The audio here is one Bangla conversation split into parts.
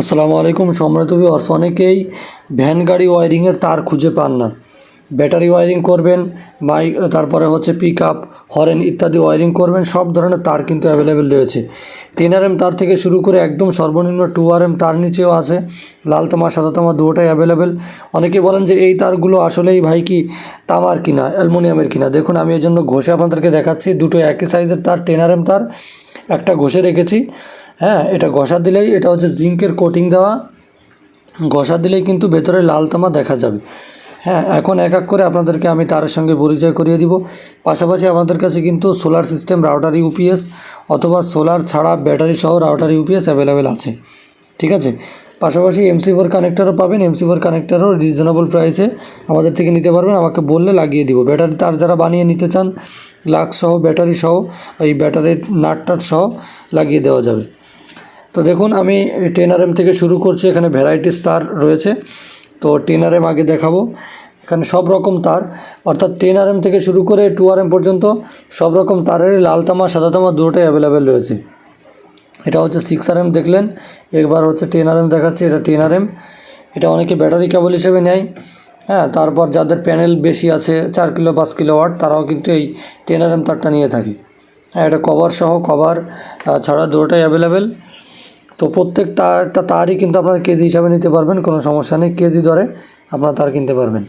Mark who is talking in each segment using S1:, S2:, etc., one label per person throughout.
S1: আসসালামু আলাইকুম, সম্মানিত ভিউয়ার্স অনেকেই ভ্যান গাড়ি ওয়ারিংয়ের তার খুঁজে পান না। ব্যাটারি ওয়ারিং করবেন মাইক তারপরে হচ্ছে পিক আপ হরেন ইত্যাদি ওয়ারিং করবেন, সব ধরনের তার কিন্তু অ্যাভেলেবেল রয়েছে। টেন আর এম তার থেকে শুরু করে একদম সর্বনিম্ন টু আর এম তার নিচেও আছে। লাল তামা, সাদা তামা দুটোটাই অ্যাভেলেবেল অনেকে বলেন যে এই তারগুলো আসলেই ভাই কি তামার কিনা, অ্যালুমিনিয়ামের কিনা। দেখুন, আমি এর জন্য ঘষে আপনাদেরকে দেখাচ্ছি, দুটো একই সাইজের তার টেন আর এম তার, একটা ঘষে রেখেছি। হ্যাঁ এটা ঘষা দিলেই, এটা হচ্ছে জিঙ্কের কোটিং দেওয়া। ঘষা দিলেই কিন্তু ভেতরে লাল তামা দেখা যাবে। হ্যাঁ এখন এক এক করে আপনাদেরকে আমি তারের সঙ্গে পরিচয় করিয়ে দিব। পাশাপাশি আপনাদের কাছে কিন্তু সোলার সিস্টেম, রাউটার ইউপিএস অথবা সোলার ছাড়া ব্যাটারি সহ রাউটার ইউপিএস অ্যাভেলেবেল আছে। ঠিক আছে? পাশাপাশি এমসি ফোর কানেক্টারও পাবেন। এমসি ফোর কানেক্টারও রিজনেবল প্রাইসে আমাদের থেকে নিতে পারবেন। আমাকে বললে লাগিয়ে দিব। ব্যাটারি তার যারা বানিয়ে নিতে চান, লাক্স সহ, ব্যাটারি সহ, এই ব্যাটারির নাট টাট সহ লাগিয়ে দেওয়া যাবে। তো দেখুন, আমি টেন আর এম থেকে শুরু করছি, এখানে ভ্যারাইটিস তার রয়েছে। তো টেন আর এম আগে দেখাবো। এখানে সব রকম তার। অর্থাৎ টেন আর এম থেকে শুরু করে টু আর এম পর্যন্ত সব রকম তারের লাল তামা, সাদা তামা দুটোই অ্যাভেলেবেল রয়েছে। এটা হচ্ছে সিক্স আর এম দেখলেন। একবার হচ্ছে টেন আর এম দেখাচ্ছে, এটা টেন আর এম এটা অনেকে ব্যাটারি কেবল হিসেবে নেয়। হ্যাঁ তারপর যাদের প্যানেল বেশি আছে, চার কিলো, পাঁচ কিলো ওয়াট তারাও কিন্তু এই টেন আর এম তারটা নিয়ে থাকে। হ্যাঁ এটা কভার সহ কভার ছাড়া দুটোটাই অ্যাভেলেবেল তো প্রত্যেকটা একটা তারই কিন্তু আপনারা কেজি হিসাবে নিতে পারবেন, কোনো সমস্যা নেই। কেজি দরে আপনারা তার কিনতে পারবেন।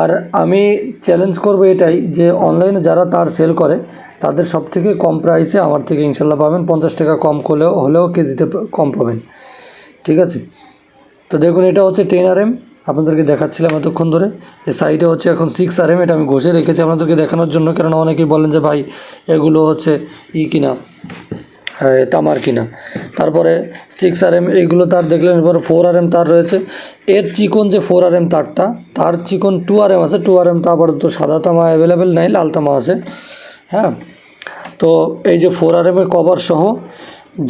S1: আর আমি চ্যালেঞ্জ করব এটাই যে অনলাইনে যারা তার সেল করে, তাদের সব থেকে কম প্রাইসে আমার থেকে ইনশাল্লাহ পাবেন। পঞ্চাশ টাকা কম হলেও হলেও কেজিতে কম পাবেন। ঠিক আছে? তো দেখুন, এটা হচ্ছে টেন আর এম আপনাদেরকে দেখাচ্ছিলাম এতক্ষণ ধরে। এই সাইডে হচ্ছে এখন সিক্স আর এম এটা আমি ঘষে রেখেছি আপনাদেরকে দেখানোর জন্য। কেননা অনেকেই বলেন যে, ভাই, এগুলো হচ্ছে ই কিনা? তামার কিনা। তারপরে সিক্স আর এম এইগুলো তার দেখলেন এবার ফোর আর এম তার রয়েছে। এর চিকন যে ফোর আর এম তারটা, তার চিকন টু আর এম আছে টু আর এম তা আপাতত সাদা তামা অ্যাভেলেবেল নাই, লাল তামা আছে। হ্যাঁ? তো এই যে ফোর আর এমের কভার সহ,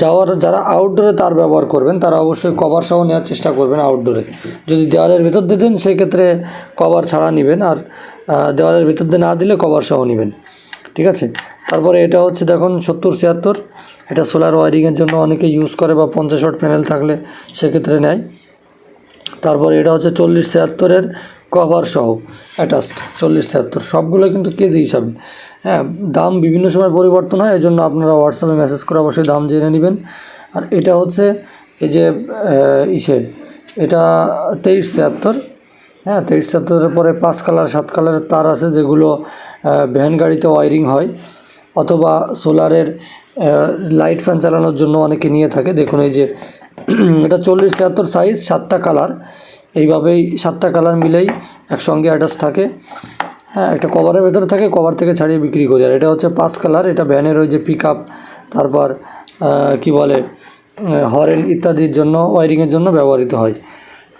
S1: যাওয়ার, যারা আউটডোরে তার ব্যবহার করবেন, তারা অবশ্যই কভার সহ নেওয়ার চেষ্টা করবেন আউটডোরে যদি দেওয়ালের ভিতর দিয়ে দেন, সেক্ষেত্রে কভার ছাড়া নেবেন, আর দেওয়ালের ভিতর দিয়ে না দিলে কভার সহ নেবেন। ঠিক আছে? তারপরে এটা হচ্ছে, দেখুন, সত্তর ছিয়াত্তর। এটা সোলার ওয়ারিংয়ের জন্য অনেকে ইউজ করে বা পঞ্চাশ ওয়াট প্যানেল থাকলে সেক্ষেত্রে নেয়। তারপরে এটা হচ্ছে চল্লিশ ছিয়াত্তরের কভার সহ অ্যাটাচড চল্লিশ ছিয়াত্তর। সবগুলো কিন্তু কেজি হিসাবে। হ্যাঁ দাম বিভিন্ন সময় পরিবর্তন হয় এই জন্য আপনারা হোয়াটসঅ্যাপে মেসেজ করে অবশ্যই দাম জেনে নেবেন। আর এটা হচ্ছে এই যে ইসে, এটা তেইশ ছিয়াত্তর। হ্যাঁ তেইশ ছিয়াত্তরের পরে পাঁচ কালার, সাত কালারের তার আছে যেগুলো ভ্যান গাড়িতে ওয়ারিং হয়। অথবা সোলারের লাইট ফ্যান চালানোর জন্য অনেকে নিয়ে থাকে। দেখুন এই যে, এটা চল্লিশ ছিয়াত্তর সাইজ সাতটা কালার এইভাবেই সাতটা কালার মিলেই একসঙ্গে অ্যাটাচ থাকে। হ্যাঁ একটা কভারের ভেতরে থাকে কভার থেকে ছাড়িয়ে বিক্রি করি। আর এটা হচ্ছে পাঁচ কালার এটা ভ্যানের ওই যে পিক তারপর কি বলে হরেন ইত্যাদির জন্য ওয়ারিংয়ের জন্য ব্যবহৃত হয়।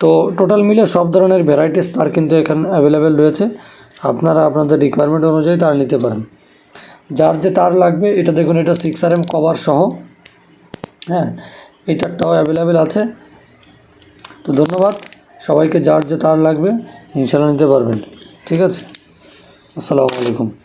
S1: তো টোটাল মিলে সব ধরনের ভ্যারাইটিস তার কিন্তু এখানে অ্যাভেলেবেল রয়েছে। আপনারা আপনাদের রিকোয়ারমেন্ট অনুযায়ী তার নিতে পারেন। যার যে তার লাগবে, এটা দেখুন, এটা সিক্স আর এম কভার সহ। হ্যাঁ এই তারটাও অ্যাভেলেবেল আছে। তো ধন্যবাদ। সবাইকে যার যে তার লাগবে, ইনশাল্লাহ নিতে পারবেন। ঠিক আছে? আসসালামু আলাইকুম।